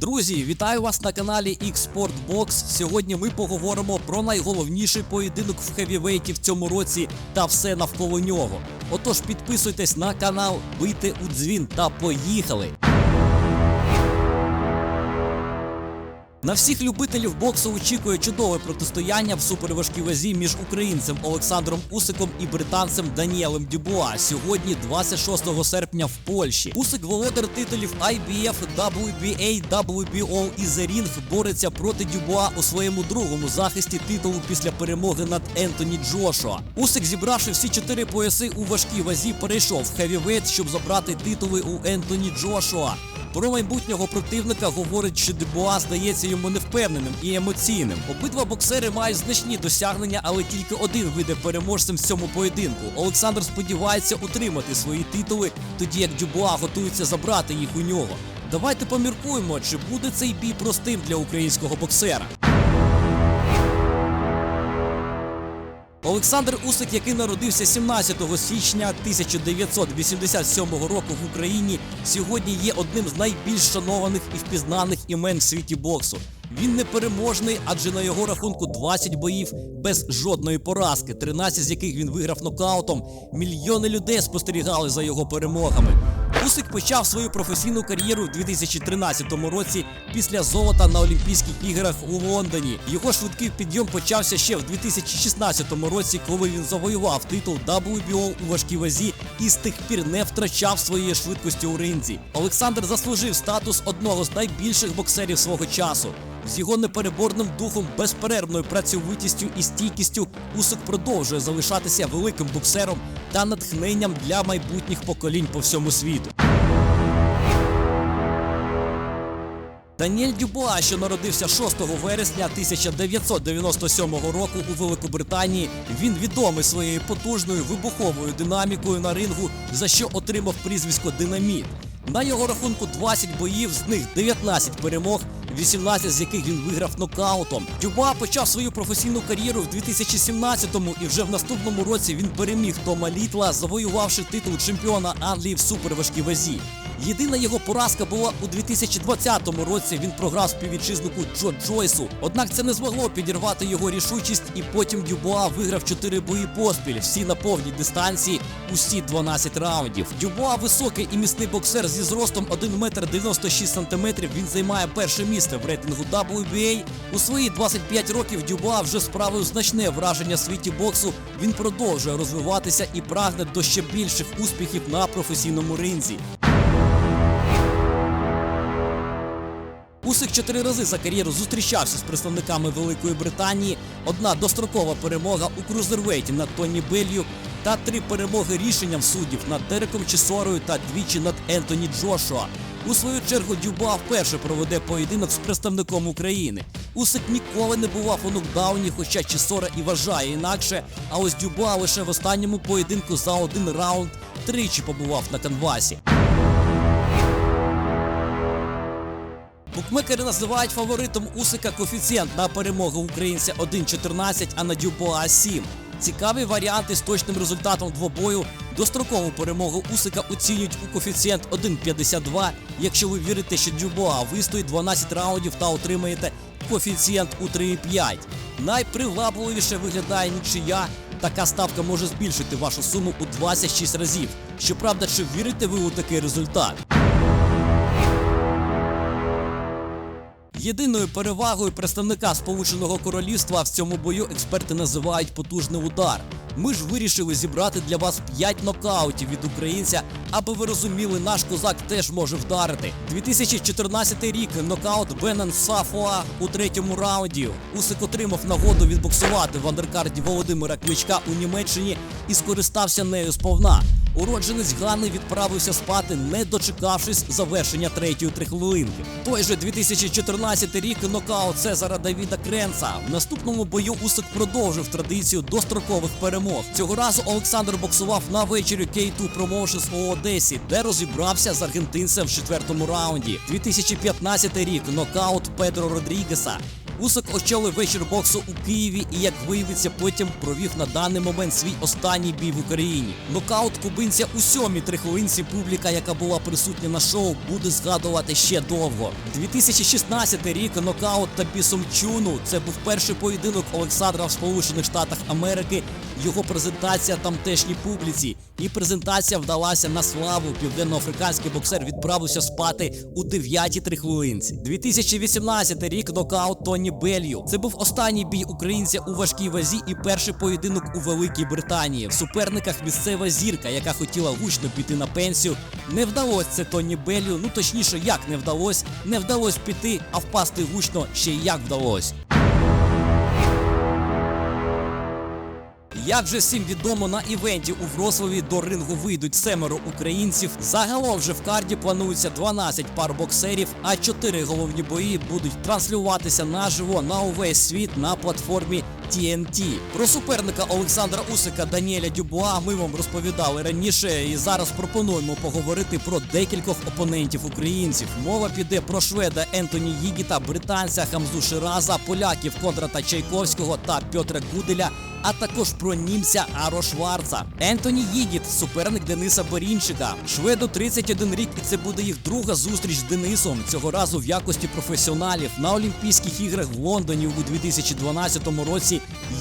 Друзі, вітаю вас на каналі X-Sport Сьогодні ми поговоримо про найголовніший поєдинок в хевівейті в цьому році та все навколо нього. Отож, підписуйтесь на канал, бийте у дзвін та поїхали! На всіх любителів боксу очікує чудове протистояння в суперважкій вазі між українцем Олександром Усиком і британцем Даніелем Дюбуа сьогодні, 26 серпня в Польщі. Усик володар титулів IBF, WBA, WBO і The Ring бореться проти Дюбуа у своєму другому захисті титулу після перемоги над Ентоні Джошуа. Усик, зібравши всі чотири пояси у важкій вазі, перейшов в хевівейт, щоб забрати титули у Ентоні Джошуа. Про майбутнього противника говорить, що Дебуа здається йому невпевненим і емоційним. Обидва боксери мають значні досягнення, але тільки один вийде переможцем в цьому поєдинку. Олександр сподівається утримати свої титули, тоді як Дюбуа готується забрати їх у нього. Давайте поміркуємо, чи буде цей бій простим для українського боксера. Олександр Усик, який народився 17 січня 1987 року в Україні, сьогодні є одним з найбільш шанованих і впізнаних імен в світі боксу. Він непереможний, адже на його рахунку 20 боїв без жодної поразки, 13 з яких він виграв нокаутом. Мільйони людей спостерігали за його перемогами. Усик почав свою професійну кар'єру в 2013 році після золота на Олімпійських іграх у Лондоні. Його швидкий підйом почався ще в 2016 році, коли він завоював титул WBO у важкій вазі і з тих пір не втрачав своєї швидкості у ринзі. Олександр заслужив статус одного з найбільших боксерів свого часу. З його непереборним духом, безперервною працьовитістю і стійкістю Усик продовжує залишатися великим боксером та натхненням для майбутніх поколінь по всьому світу. Даніель Дюбуа, що народився 6 вересня 1997 року у Великобританії, він відомий своєю потужною вибуховою динамікою на рингу, за що отримав прізвисько Динаміт. На його рахунку 20 боїв, з них 19 перемог, 18 з яких він виграв нокаутом. Дюба почав свою професійну кар'єру в 2017-му і вже в наступному році він переміг Тома Літла, завоювавши титул чемпіона Англії в суперважкій вазі. Єдина його поразка була у 2020 році. Він програв співвітчизнику Джо Джойсу. Однак це не змогло підірвати його рішучість, і потім Дюбуа виграв 4 бої поспіль, всі на повній дистанції, усі 12 раундів. Дюбуа високий і міцний боксер зі зростом 1 метр 96 сантиметрів. Він займає перше місце в рейтингу WBA. У свої 25 років Дюбуа вже справив значне враження в світі боксу. Він продовжує розвиватися і прагне до ще більших успіхів на професійному ринзі. Усик чотири рази за кар'єру зустрічався з представниками Великої Британії. Одна дострокова перемога у крузервейті над Тоні Беллю та три перемоги рішенням суддів над Дереком Чесорою та двічі над Ентоні Джошуа. У свою чергу Дюба вперше проведе поєдинок з представником України. Усик ніколи не бував у нокдауні, хоча Чесора і вважає інакше. А ось Дюба лише в останньому поєдинку за один раунд тричі побував на канвасі. Букмекери називають фаворитом Усика коефіцієнт на перемогу українця 1.14, а на Дюбоа 7. Цікаві варіанти з точним результатом двобою. Дострокову перемогу Усика оцінюють у коефіцієнт 1.52. Якщо ви вірите, що Дюбоа вистоїть 12 раундів та отримаєте коефіцієнт у 3,5. Найпривабливіше виглядає нічия. Така ставка може збільшити вашу суму у 26 разів. Щоправда, чи вірите ви у такий результат? Єдиною перевагою представника Сполученого Королівства в цьому бою експерти називають потужний удар. Ми ж вирішили зібрати для вас 5 нокаутів від українця, аби ви розуміли, наш козак теж може вдарити. 2014 рік нокаут Бенен Сафоа у третьому раунді. Усик отримав нагоду відбоксувати в андеркарді Володимира Кличка у Німеччині і скористався нею сповна. Уродженець Гани відправився спати, не дочекавшись завершення третьої трихвилинки. Той же 2014 рік нокаут Цезара Давіда Кренца. В наступному бою Усик продовжив традицію дострокових перемог. Цього разу Олександр боксував на вечорі K2 Promotions у Одесі, де розібрався з аргентинцем в четвертому раунді. 2015 рік нокаут Педро Родрігеса. Усик очолив вечір боксу у Києві і, як виявиться, потім провів на даний момент свій останній бій в Україні. Нокаут кубинця у сьомій трихвилинці публіка, яка була присутня на шоу, буде згадувати ще довго. 2016 рік нокаут та Чуну. Це був перший поєдинок Олександра в Сполучених Штатах Америки. Його презентація тамтешній публіці. І презентація вдалася на славу. Південноафриканський боксер відправився спати у 9-й трихвилинці. 2018 рік нокаут Тоні Белью. Це був останній бій українця у важкій вазі і перший поєдинок у Великій Британії. В суперниках місцева зірка, яка хотіла гучно піти на пенсію. Не вдалося це Тоні Беллю. Ну точніше, як не вдалося. Не вдалося піти, а впасти гучно ще й як вдалося. Як же всім відомо на івенті у Врослові до рингу вийдуть семеро українців. Загалом вже в карді планується 12 пар боксерів, а 4 головні бої будуть транслюватися наживо на увесь світ на платформі TNT. Про суперника Олександра Усика Даніеля Дюбуа ми вам розповідали раніше, і зараз пропонуємо поговорити про декількох опонентів українців. Мова піде про шведа Ентоні Їгіта, британця Хамзу Шираза, поляків Кондрата Чайковського та Пьотра Гуделя а також про німця Аро Шварца. Ентоні Їгіт, суперник Дениса Борінчика. Шведу 31 рік, і це буде їх друга зустріч з Денисом. Цього разу в якості професіоналів на Олімпійських іграх в Лондоні у 2012 році.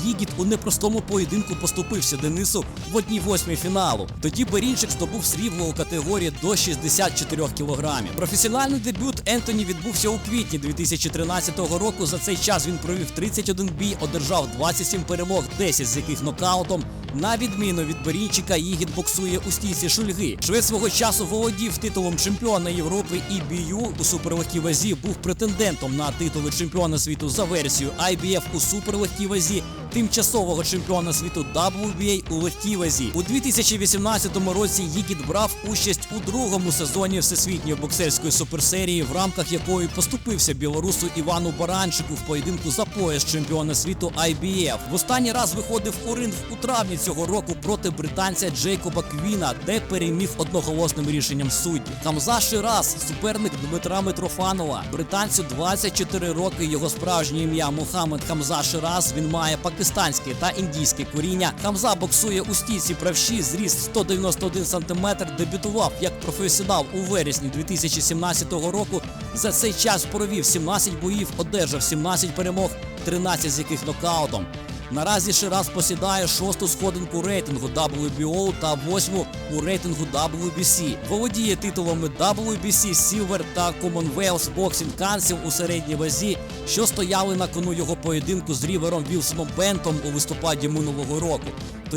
Їгіт у непростому поєдинку поступився Денису в одній восьмій фіналу. Тоді Берінчик здобув срібло у категорії до 64 кілограмів. Професіональний дебют Ентоні відбувся у квітні 2013 року. За цей час він провів 31 бій, одержав 27 перемог, 10 з яких нокаутом. На відміну від Борінчика, Ігід боксує у стійці шульги. Швид свого часу володів титулом чемпіона Європи і бію у суперлегкій вазі. Був претендентом на титули чемпіона світу за версією IBF у суперлегкій вазі. Тимчасового чемпіона світу WBA у легкій вазі у 2018 році Їгіт брав участь у другому сезоні всесвітньої боксерської суперсерії, в рамках якої поступився білорусу Івану Баранчику в поєдинку за пояс чемпіона світу IBF. В останній раз виходив у ринг у травні цього року проти британця Джейкоба Квіна, де переміг одноголосним рішенням суддів. Хамза Шираз, суперник Дмитра Митрофанова. Британцю 24 роки. Його справжнє ім'я Мухаммед Хамза Шираз. Він має пакистанське та індійське коріння. Хамза боксує у стійці правші, зріст 191 см, дебютував як професіонал у вересні 2017 року. За цей час провів 17 боїв, одержав 17 перемог, 13 з яких нокаутом. Наразі Шираз посідає шосту сходинку рейтингу WBO та восьму у рейтингу WBC. Володіє титулами WBC Silver та Commonwealth Boxing Council у середній вазі, що стояли на кону його поєдинку з Рівером Вілсоном Бентом у листопаді минулого року.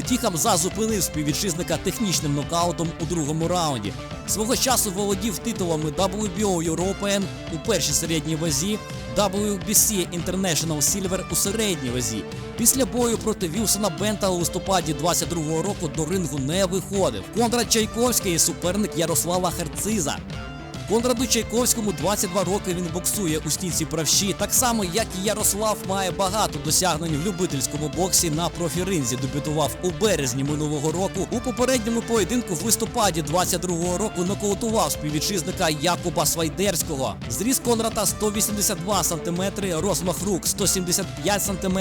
Тоді Хамза зупинив співвітчизника технічним нокаутом у другому раунді. Свого часу володів титулами WBO European у першій середній вазі, WBC International Silver у середній вазі. Після бою проти Вілсона Бента у листопаді 22-го року до рингу не виходив. Кондрат Чайковський суперник Ярослава Херциза. Конраду Чайковському 22 роки він боксує у стійці правші, так само як і Ярослав має багато досягнень в любительському боксі на профіринзі. Дебютував у березні минулого року. У попередньому поєдинку в листопаді 22-го року нокаутував співвітчизника Якуба Свайдерського. Зріс Конрата 182 см, розмах рук 175 см.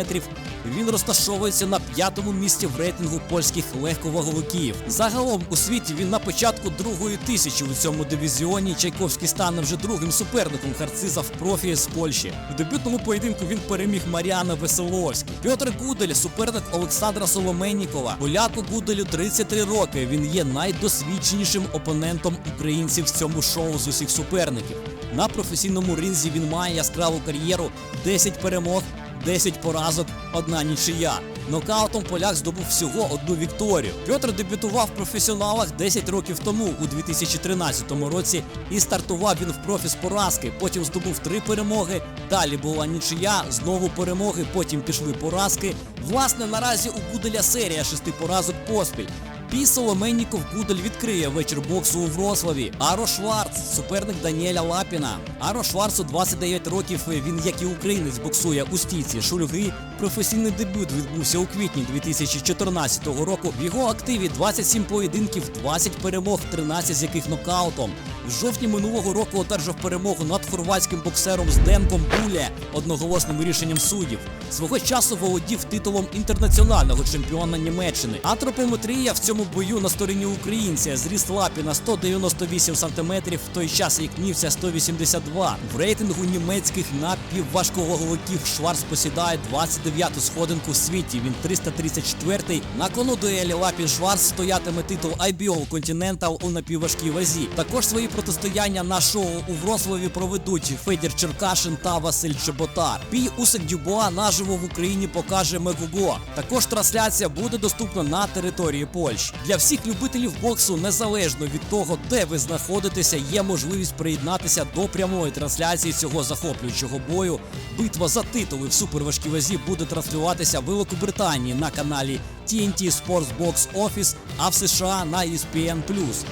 Він розташовується на п'ятому місці в рейтингу польських легковаговиків. Загалом у світі він на початку другої тисячі у цьому дивізіоні. Чайковський стане вже другим суперником Харциза в профі з Польщі. В дебютному поєдинку він переміг Маріана Веселовський. Пьотр Гудель, суперник Олександра Соломеннікова. Поляку Гуделю 33 роки. Він є найдосвідченішим опонентом українців в цьому шоу з усіх суперників. На професійному ринзі він має яскраву кар'єру, 10 перемог. 10 поразок, одна нічия. Нокаутом поляк здобув всього одну вікторію. Пьотр дебютував в професіоналах 10 років тому, у 2013 році, і стартував він в профі з поразки. Потім здобув три перемоги. Далі була нічия, знову перемоги. Потім пішли поразки. Власне, наразі у Гуделя серія шести поразок поспіль. Пі Соломенніков Кудель відкриє вечір боксу у Врославі. Аро Шварц, суперник Даніеля Лапіна. Аро Шварцу 29 років. Він, як і українець, боксує у стійці шульги. Професійний дебют відбувся у квітні 2014 року. В його активі 27 поєдинків, 20 перемог, 13 з яких нокаутом. В жовтні минулого року одержав перемогу над хорватським боксером Зденком Буле одноголосним рішенням суддів. Свого часу володів титулом інтернаціонального чемпіона Німеччини. Антропометрія в цьому бою на стороні українця зріст лапі на 198 см, в той час як нівця 182. В рейтингу німецьких напівважковаговиків Шварц посідає 29-ту сходинку в світі. Він 334-й. На кону дуелі лапі Шварц стоятиме титул IBO Continental у напівважкій вазі. Також свої протистояння на шоу у Вроцлаві проведуть Федір Черкашин та Василь Чеботар. Бій Усик Дюбуа наживо в Україні покаже Мегуго. Також трансляція буде доступна на території Польщі. Для всіх любителів боксу, незалежно від того, де ви знаходитеся, є можливість приєднатися до прямої трансляції цього захоплюючого бою. Битва за титули в суперважкій вазі буде транслюватися в Великобританії на каналі TNT Sports Box Office, а в США на ESPN+.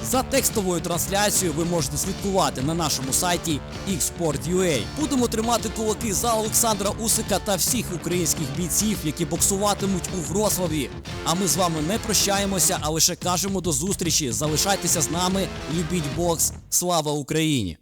За текстовою трансляцією ви можете слідкувати на нашому сайті xsport.ua. Будемо тримати кулаки за Олександра Усика та всіх українських бійців, які боксуватимуть у Врославі. А ми з вами не прощаємося, а лише кажемо до зустрічі. Залишайтеся з нами, любіть бокс. Слава Україні!